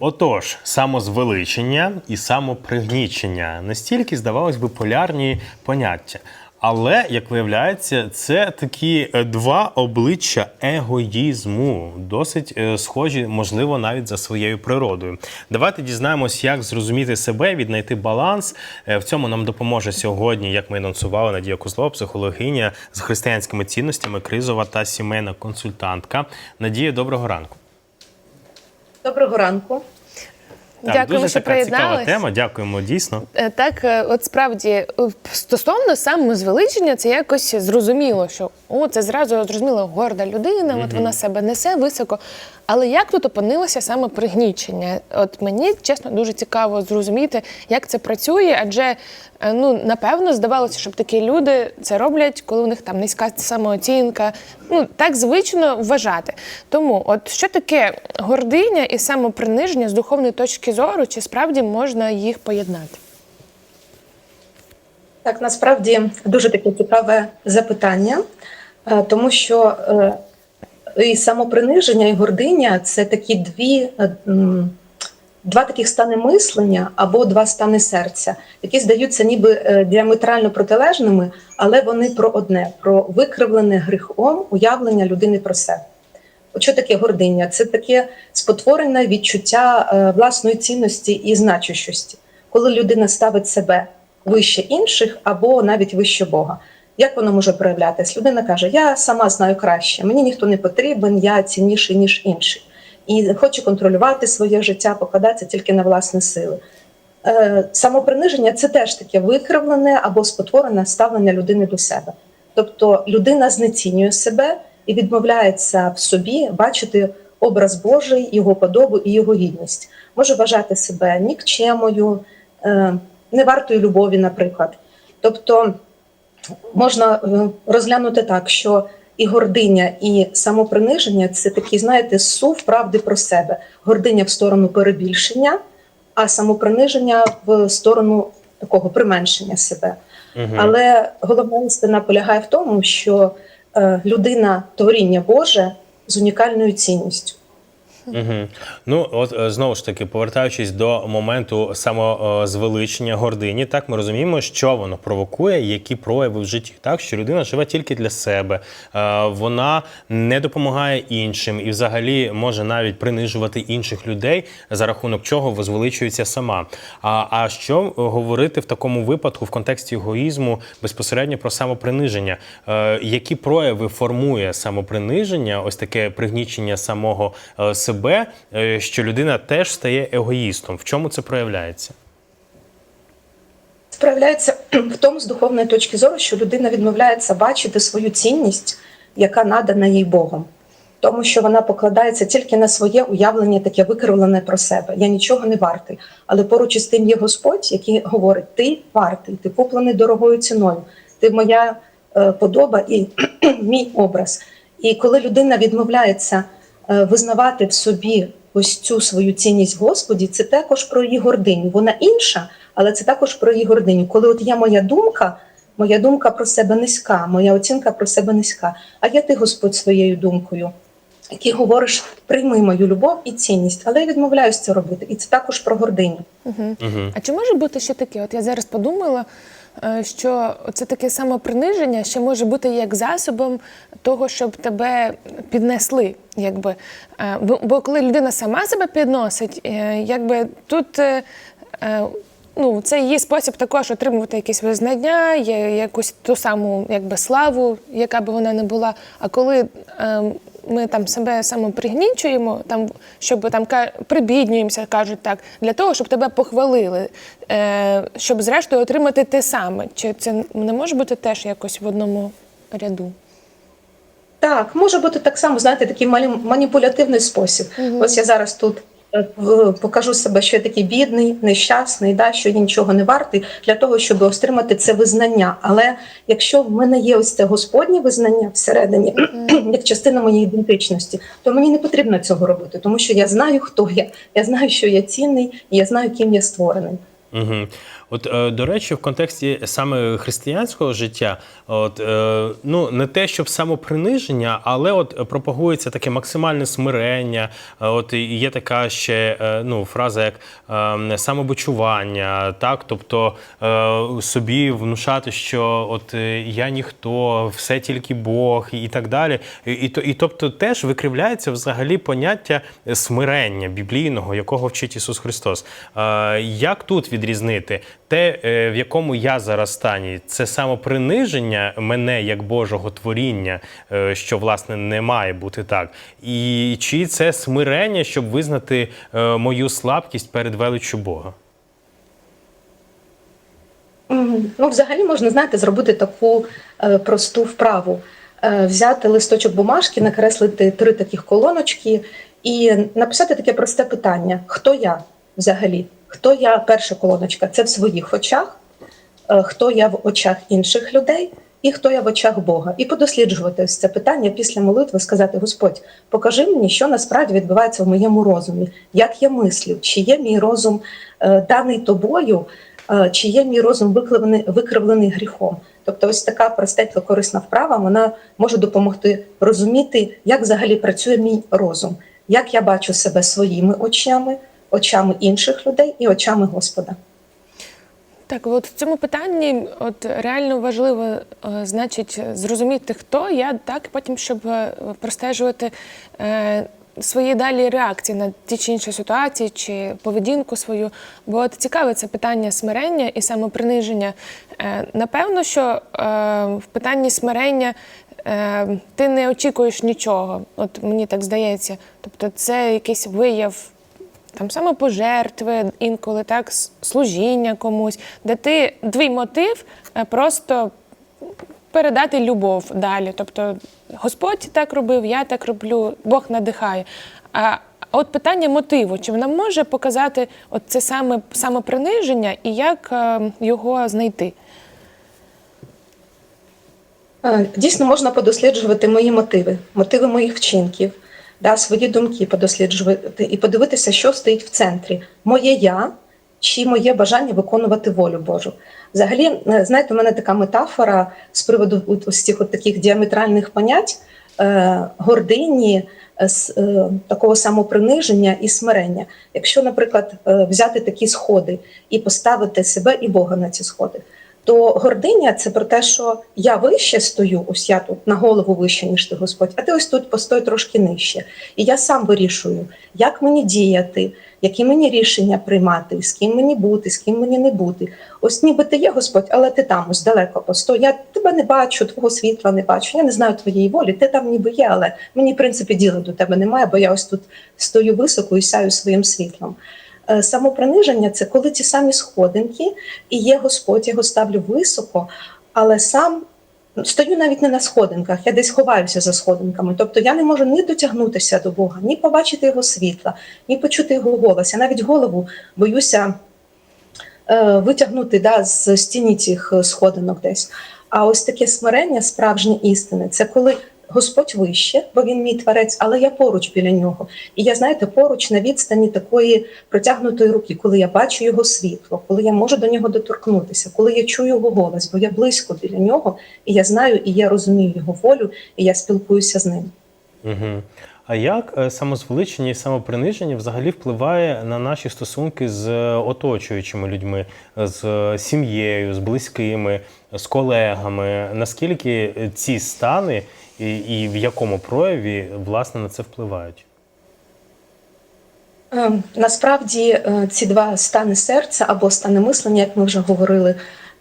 Отож, самозвеличення і самопригнічення настільки, здавалось би, полярні поняття. Але, як виявляється, це такі е, два обличчя егоїзму, досить е, схожі, можливо, навіть за своєю природою. Давайте дізнаємось, як зрозуміти себе, віднайти баланс. Е, В цьому нам допоможе сьогодні, як ми анонсували, Надія Козлова, психологиня з християнськими цінностями, кризова та сімейна консультантка. Надія, доброго ранку. Доброго ранку. Так, Дякуємо, дуже що така цікава тема. Дякуємо дійсно. Е, Так, е, от справді, е, стосовно самозвеличення, це якось зрозуміло, що о, це зразу зрозуміло горда людина, от вона себе несе високо. Але як тут опинилося саме пригнічення? От мені чесно дуже цікаво зрозуміти, як це працює, адже ну напевно здавалося, щоб такі люди це роблять, коли у них там низька самооцінка. Ну так звично вважати. Тому, от що таке гординя і самоприниження з духовної точки зору, чи справді можна їх поєднати? Так, насправді дуже таке цікаве запитання, е, тому що е, і самоприниження, і гординя це такі дві, е, два таких стани мислення або два стани серця, які здаються ніби е, діаметрально протилежними, але вони про одне: про викривлене гріхом уявлення людини про себе. Що таке гординя? Це таке спотворене відчуття е, власної цінності і значущості, коли людина ставить себе вище інших або навіть вище Бога. Як воно може проявлятись? Людина каже: Я сама знаю краще, мені ніхто не потрібен, я цінніший, ніж інший. І хоче контролювати своє життя, покладатися тільки на власні сили. Е, самоприниження це теж таке викривлене або спотворене ставлення людини до себе. Тобто людина знецінює себе і відмовляється в собі бачити образ Божий, його подобу і його гідність. Може вважати себе нікчемою, е, невартою любові, наприклад. Тобто можна е, розглянути так, що і гординя, і самоприниження це такі, знаєте, сув правди про себе. Гординя в сторону перебільшення, а самоприниження в сторону такого применшення себе. Угу. Але головна істина полягає в тому, що е, людина творіння Боже з унікальною цінністю. Угу. Ну, от е, знову ж таки, повертаючись до моменту самозвеличення гордині, так ми розуміємо, що воно провокує, які прояви в житті, так що людина живе тільки для себе, е, вона не допомагає іншим і, взагалі, може навіть принижувати інших людей, за рахунок чого возвеличується сама. А, а що говорити в такому випадку в контексті егоїзму безпосередньо про самоприниження? Е, які прояви формує самоприниження, ось таке пригнічення самого е, себе, е, що людина теж стає егоїстом? В чому це проявляється? Справляється в тому з духовної точки зору, що людина відмовляється бачити свою цінність, яка надана їй Богом, тому що вона покладається тільки на своє уявлення, таке викривлене про себе. Я нічого не вартий. Але поруч із тим є Господь, який говорить: Ти вартий, ти куплений дорогою ціною, ти моя е, подоба і мій образ. І коли людина відмовляється визнавати в собі ось цю свою цінність в Господі, це також про її гординю. Вона інша, але це також про її гординю. Коли от є моя думка, моя думка про себе низька, моя оцінка про себе низька. А є ти, Господь, своєю думкою, який говориш, прийми мою любов і цінність, але я відмовляюсь це робити. І це також про гординю. Угу. А чи може бути ще таке? От я зараз подумала, е, що це таке самоприниження ще може бути як засобом того, щоб тебе піднесли. Якби. Е, Бо, коли людина сама себе підносить, е, якби тут. е, е, Ну, це її спосіб також отримувати якісь визнання, якусь ту саму якби, славу, яка би вона не була. А коли е, ми там себе самопригнічуємо, там, щоб там прибіднюємося, кажуть так, для того, щоб тебе похвалили, е, щоб зрештою отримати те саме. Чи це не може бути теж якось в одному ряду? Так, може бути так само, знаєте, такий маніпулятивний спосіб. Ось я зараз тут покажу себе, що я такий бідний, нещасний, да, що я нічого не вартий, для того, щоб отримати це визнання. Але якщо в мене є ось це Господнє визнання всередині, як частина моєї ідентичності, то мені не потрібно цього робити, тому що я знаю, хто я, я знаю, що я цінний, і я знаю, ким я створений. Угу. От, е, до речі, в контексті саме християнського життя, от, е, ну, не те, щоб самоприниження, але от пропагується таке максимальне смирення. Е, От є така ще ну, фраза, як е, самобичування, так? тобто собі внушати, що от я ніхто, все тільки Бог і так далі. І, то- і тобто теж викривляється взагалі поняття смирення біблійного, якого вчить Ісус Христос. Як тут відрізнити те, е, в якому я зараз стані? Це самоприниження мене як Божого творіння, е, що власне не має бути так, і чи це смирення, щоб визнати е, мою слабкість перед величчю Бога? Ну, взагалі можна, знаєте, зробити таку е, просту вправу. Е, взяти листочок бумажки, накреслити три таких колоночки і написати таке просте питання: хто я взагалі? Хто я перша колоночка? Це в своїх очах, Е, хто я в очах інших людей, і хто я в очах Бога. І подосліджувати ось це питання після молитви, сказати: Господь, покажи мені, що насправді відбувається в моєму розумі, як я мислю, чи є мій розум е, даний тобою, е, чи є мій розум викривлений, викривлений гріхом. Тобто, ось така простетла корисна вправа вона може допомогти розуміти, як взагалі працює мій розум, як я бачу себе своїми очами, очами інших людей і очами Господа. Так, от в цьому питанні от реально важливо, е, значить, зрозуміти, хто я, так, потім, щоб е, простежувати е, свої далі реакції на ті чи інші ситуації чи поведінку свою. Бо от цікаве це питання смирення і самоприниження. Е, напевно, що е, в питанні смирення е, ти не очікуєш нічого. От мені так здається. Тобто, це якийсь вияв там самопожертви, інколи так, служіння комусь, де ти твій мотив е, просто передати любов далі. Тобто Господь так робив, я так роблю, Бог надихає. А от питання мотиву, чи вона може показати от це саме самоприниження і як е, його знайти? Е, Дійсно, можна подосліджувати мої мотиви, мотиви моїх вчинків, да, свої думки подосліджувати і подивитися, що стоїть в центрі: моє я чи моє бажання виконувати волю Божу. Взагалі, е, знаєте, у мене така метафора з приводу ось цих от таких діаметральних понять е, гордині, е, е, такого самоприниження і смирення. Якщо, наприклад, взяти такі сходи і поставити себе і Бога на ці сходи, то гординя це про те, що я вище стою, ось я тут на голову вище, ніж ти Господь, а ти ось тут постой трошки нижче. І я сам вирішую, як мені діяти, які мені рішення приймати, з ким мені бути, з ким мені не бути. Ось ніби ти є Господь, але ти там ось далеко постой. Я тебе не бачу, твого світла не бачу. Я не знаю твоєї волі. Ти там ніби є, але мені в принципі діла до тебе немає, бо я ось тут стою високо і сяю своїм світлом. Е, Самоприниження це коли ті самі сходинки, і є Господь, я його ставлю високо, але сам стою навіть не на сходинках, я десь ховаюся за сходинками. Тобто я не можу ні дотягнутися до Бога, ні побачити його світла, ні почути його голос. Я навіть голову боюся е, витягнути да, з стіні цих сходинок десь. А ось таке смирення, справжнє істини, це коли Господь вище, бо він мій творець, але я поруч біля нього. І я, знаєте, поруч на відстані такої протягнутої руки, коли я бачу його світло, коли я можу до нього доторкнутися, коли я чую його голос, бо я близько біля нього, і я знаю, і я розумію його волю, і я спілкуюся з ним. Угу. А як е, самозвеличення і самоприниження взагалі впливає на наші стосунки з е, оточуючими людьми, з е, сім'єю, з близькими, з колегами? Наскільки ці стани і, і в якому прояві власне на це впливають? Е, Насправді е, ці два стани серця або стани мислення, як ми вже говорили,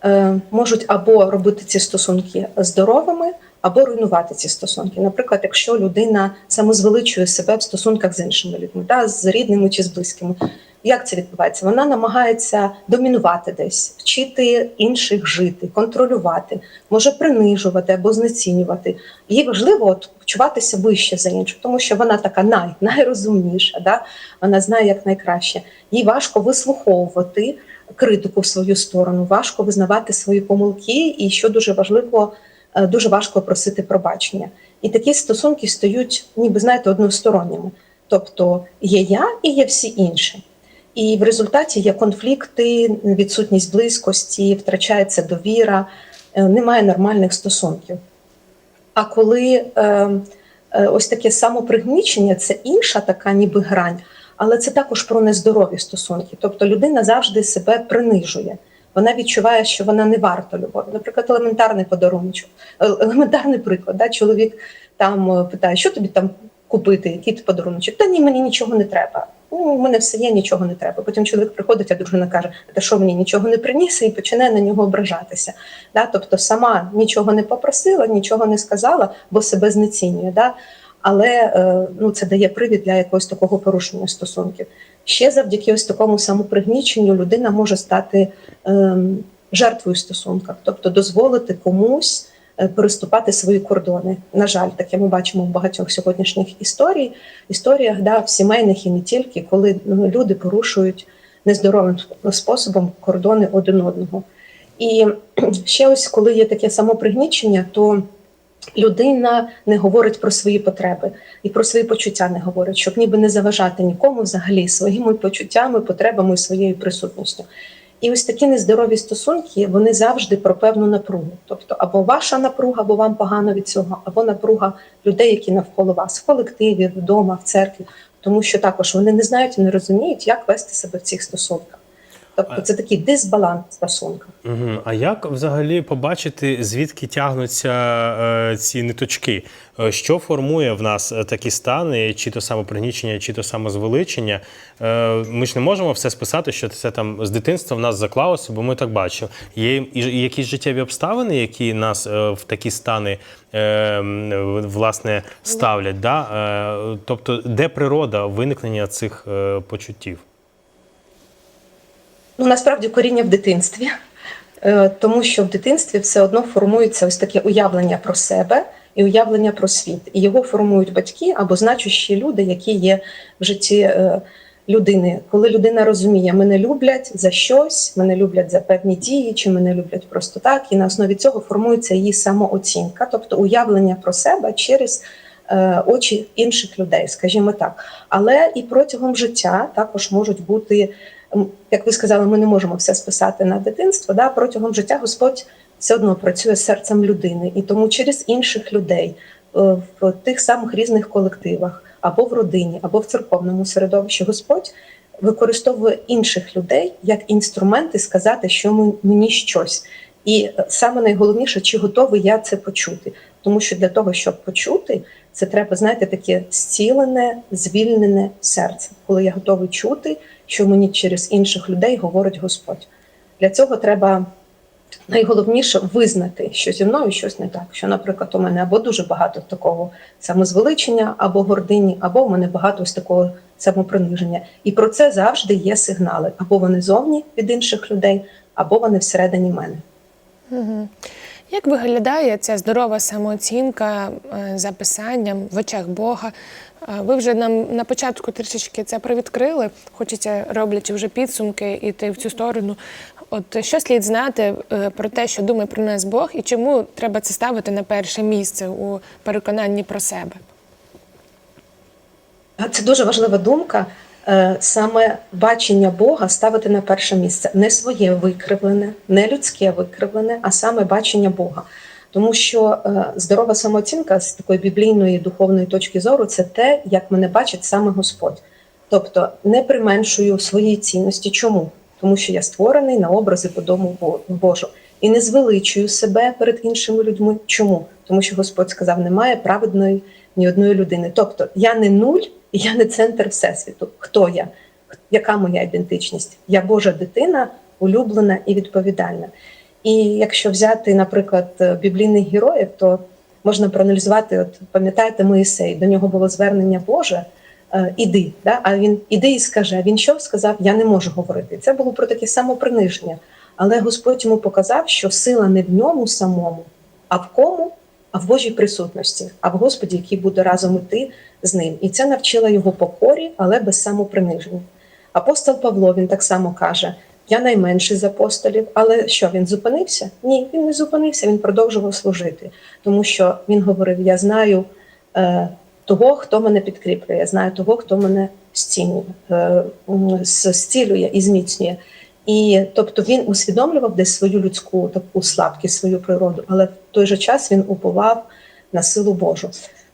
е, можуть або робити ці стосунки здоровими, або руйнувати ці стосунки. Наприклад, якщо людина самозвеличує себе в стосунках з іншими людьми, да, з рідними чи з близькими. Як це відбувається? Вона намагається домінувати десь, вчити інших жити, контролювати, може принижувати або знецінювати. Їй важливо от, почуватися вище за інших, тому що вона така най, найрозумніша, да? вона знає як найкраще. Їй важко вислуховувати критику в свою сторону, важко визнавати свої помилки, і що дуже важливо, е, дуже важко просити пробачення. І такі стосунки стають, ніби знаєте, односторонніми. Тобто є я і є всі інші. І в результаті є конфлікти, відсутність близькості, втрачається довіра, е, немає нормальних стосунків. А коли е, е, ось таке самопригнічення це інша така ніби грань, але це також про нездорові стосунки. Тобто людина завжди себе принижує. Вона відчуває, що вона не варта любові. Наприклад, елементарний подарунок, елементарний приклад. Да? Чоловік там е, питає, що тобі там купити, який ти подаруночок? Та ні, мені нічого не треба. У мене все є, нічого не треба. Потім чоловік приходить, а дружина каже, та що мені нічого не приніс, і починає на нього ображатися. Да? Тобто сама нічого не попросила, нічого не сказала, бо себе знецінює. Да? Але е, ну, це дає привід для якогось такого порушення стосунків. Ще завдяки ось такому самопригніченню людина може стати ем, жертвою в стосунках, тобто дозволити комусь переступати свої кордони. На жаль, таке ми бачимо в багатьох сьогоднішніх історій, історіях, да, в сімейних і не тільки, коли ну, люди порушують нездоровим способом кордони один одного. І ще ось коли є таке самопригнічення, то людина не говорить про свої потреби і про свої почуття не говорить, щоб ніби не заважати нікому взагалі своїми почуттями, потребами і своєю присутністю. І ось такі нездорові стосунки вони завжди про певну напругу. Тобто, або ваша напруга, бо вам погано від цього, або напруга людей, які навколо вас, в колективі, вдома, в церкві, тому що також вони не знають і не розуміють, як вести себе в цих стосунках. Тобто, це такий дисбаланс в стосунках. Угу. А як взагалі побачити, звідки тягнуться е, ці ниточки? Е, Що формує в нас е, такі стани, чи то самопригнічення, чи то самозвеличення? Е, ми ж не можемо все списати, що це там з дитинства в нас заклалося, бо ми так бачимо. Є якісь життєві обставини, які нас е, в такі стани е, власне ставлять. Да? Е, тобто, де природа виникнення цих е, почуттів? Ну, насправді коріння в дитинстві, Е, тому що в дитинстві все одно формується ось таке уявлення про себе і уявлення про світ. І його формують батьки або значущі люди, які є в житті е, людини. Коли людина розуміє, мене люблять за щось, мене люблять за певні дії, чи мене люблять просто так, і на основі цього формується її самооцінка, тобто уявлення про себе через е, очі інших людей, скажімо так. Але і протягом життя також можуть бути як ви сказали, ми не можемо все списати на дитинство. Да? Протягом життя Господь все одно працює з серцем людини, і тому через інших людей е, в тих самих різних колективах, або в родині, або в церковному середовищі, Господь використовує інших людей як інструменти сказати, що мені щось. І е, саме найголовніше, чи готовий я це почути. Тому що для того, щоб почути, це треба, знаєте, таке зцілене, звільнене серце, коли я готовий чути, що мені через інших людей говорить Господь. Для цього треба найголовніше визнати, що зі мною щось не так. Що, наприклад, у мене або дуже багато такого самозвеличення, або гордині, або у мене багато ось такого самоприниження. І про це завжди є сигнали: або вони зовні від інших людей, або вони всередині мене. Угу. Як виглядає ця здорова самооцінка е, за писанням в очах Бога? Е, Ви вже нам на початку трішечки це привідкрили. Хочеться, роблячи вже підсумки, іти в цю сторону. От що слід знати е, про те, що думає про нас Бог, і чому треба це ставити на перше місце у переконанні про себе? Це дуже важлива думка. Е, Саме бачення Бога ставити на перше місце не своє викривлене, не людське викривлене, а саме бачення Бога. Тому що е, здорова самооцінка з такої біблійної духовної точки зору це те, як мене бачить саме Господь. Тобто не применшую своєї цінності. Чому? Тому що я створений на образи подому Бо- Божу. І не звеличую себе перед іншими людьми. Чому? Тому що Господь сказав, немає праведної ні одної людини. Тобто я не нуль, я не центр всесвіту. Хто я? Яка моя ідентичність? Я Божа дитина, улюблена і відповідальна. І якщо взяти, наприклад, біблійних героїв, то можна проаналізувати, от пам'ятаєте, Моїсей, до нього було звернення Боже. е, Іди, да? а він іди і скаже. Він що сказав? Я не можу говорити. Це було про таке самоприниження. Але Господь йому показав, що сила не в ньому самому, а в кому? А в Божій присутності, а в Господі, який буде разом іти з ним. І це навчило його покорі, але без самоприниження. Апостол Павло він так само каже: Я найменший з апостолів, але що він зупинився? Ні, він не зупинився, він продовжував служити, тому що він говорив: Я знаю е, того, хто мене підкріплює, я знаю того, хто мене е, зцілює і зміцнює. І тобто він усвідомлював десь свою людську таку слабкість, свою природу, але в той же час він уповав на силу Божу.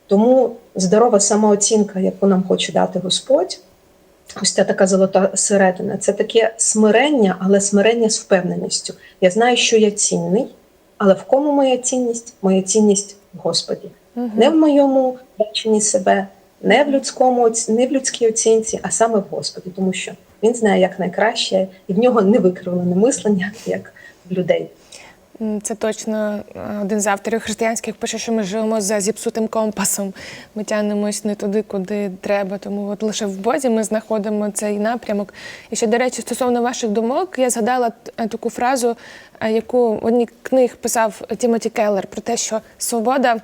Тому здорова самооцінка, яку нам хоче дати Господь, ось ця така золота середина, це таке смирення, але смирення з впевненістю. Я знаю, що я цінний, але в кому моя цінність? Моя цінність в Господі. Не в моєму баченні себе, не в людському не в людській оцінці, а саме в Господі, тому що він знає як найкраще, і в нього не викривлене мислення, як в людей. Це точно е, один з авторів християнських пише, що ми живемо за зіпсутим компасом. Ми тягнемось не туди, куди треба. Тому от лише в Бозі ми знаходимо цей напрямок. І ще, до речі, стосовно ваших думок, я згадала таку фразу, е, яку в одній книг писав Тімоті Келлер, про те, що свобода.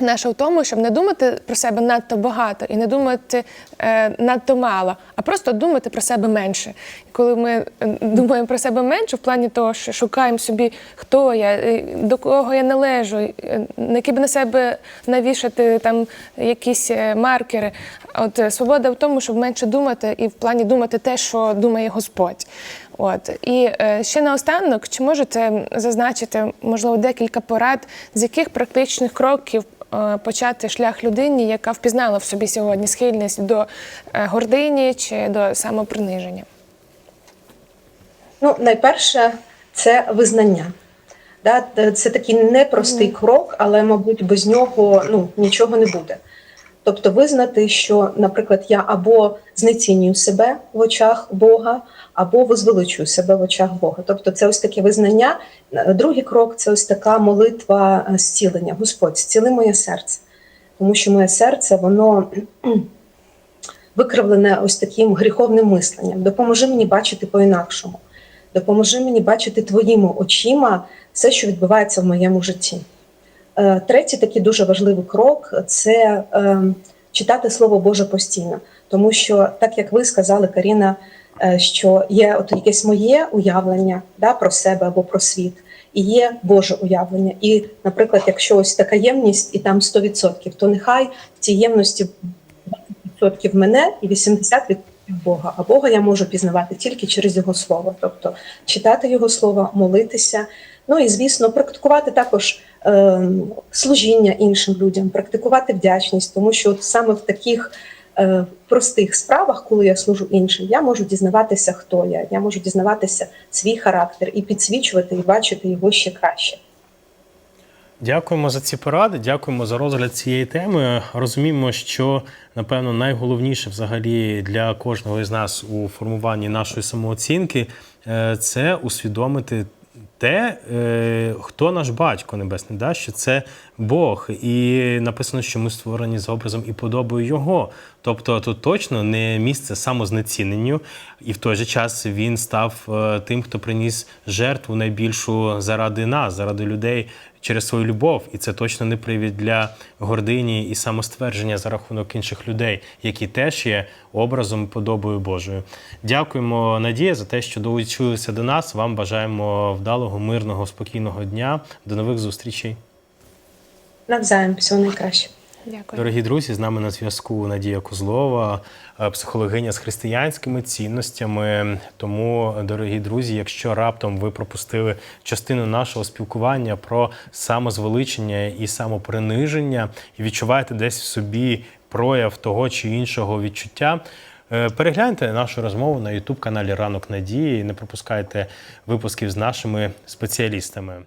Наша в тому, щоб не думати про себе надто багато і не думати е, надто мало, а просто думати про себе менше. І коли ми е, думаємо про себе менше, в плані того, що шукаємо собі, хто я, е, до кого я належу, е, які б на себе навішати там якісь маркери. От свобода в тому, щоб менше думати, і в плані думати те, що думає Господь. От і е, ще наостанок, чи можете зазначити можливо декілька порад, з яких практичних кроків почати шлях людині, яка впізнала в собі сьогодні схильність до е, гордині чи до самоприниження? Ну, найперше, це визнання. Це такий непростий крок, але, мабуть, без нього ну, нічого не буде. Тобто визнати, що, наприклад, я або знецінюю себе в очах Бога, або возвеличую себе в очах Бога. Тобто, це ось таке визнання. Другий крок це ось така молитва е, зцілення. Господь, зціли моє серце, тому що моє серце, воно викривлене ось таким гріховним мисленням. Допоможи мені бачити по-інакшому. Допоможи мені бачити твоїми очима все, що відбувається в моєму житті. Е, Третій такий дуже важливий крок це е, читати Слово Боже постійно. Тому що, так як ви сказали, Каріна, е, що є от якесь моє уявлення да, про себе або про світ, і є Боже уявлення. І, наприклад, якщо ось така ємність, і там 100%, то нехай в цій ємності 20% мене і 80% Бога. А Бога я можу пізнавати тільки через Його слово, тобто читати Його слово, молитися. Ну і звісно, практикувати також служіння іншим людям, практикувати вдячність, тому що от саме в таких е, простих справах, коли я служу іншим, я можу дізнаватися, хто я, я можу дізнаватися свій характер і підсвічувати і бачити його ще краще. Дякуємо за ці поради, дякуємо за розгляд цієї теми. Розуміємо, що напевно найголовніше взагалі для кожного із нас у формуванні нашої самооцінки е, це усвідомити те, е, хто наш батько небесний, да? що це Бог, і написано, що ми створені за образом і подобою Його. Тобто тут точно не місце самознеціненню, і в той же час він став е, тим, хто приніс жертву найбільшу заради нас, заради людей через свою любов. І це точно не привід для гордині і самоствердження за рахунок інших людей, які теж є образом подобою Божою. Дякуємо, Надія, за те, що долучилися до нас. Вам бажаємо вдалого, мирного, спокійного дня. До нових зустрічей. Навзаєм, всього найкраще. Дякую. Дорогі друзі, з нами на зв'язку Надія Козлова, е, психологиня з християнськими цінностями. Тому, дорогі друзі, якщо раптом ви пропустили частину нашого спілкування про самозвеличення і самоприниження, і відчуваєте десь в собі прояв того чи іншого відчуття. е, Перегляньте нашу розмову на youtube каналі Ранок Надії і не пропускайте випусків з нашими спеціалістами.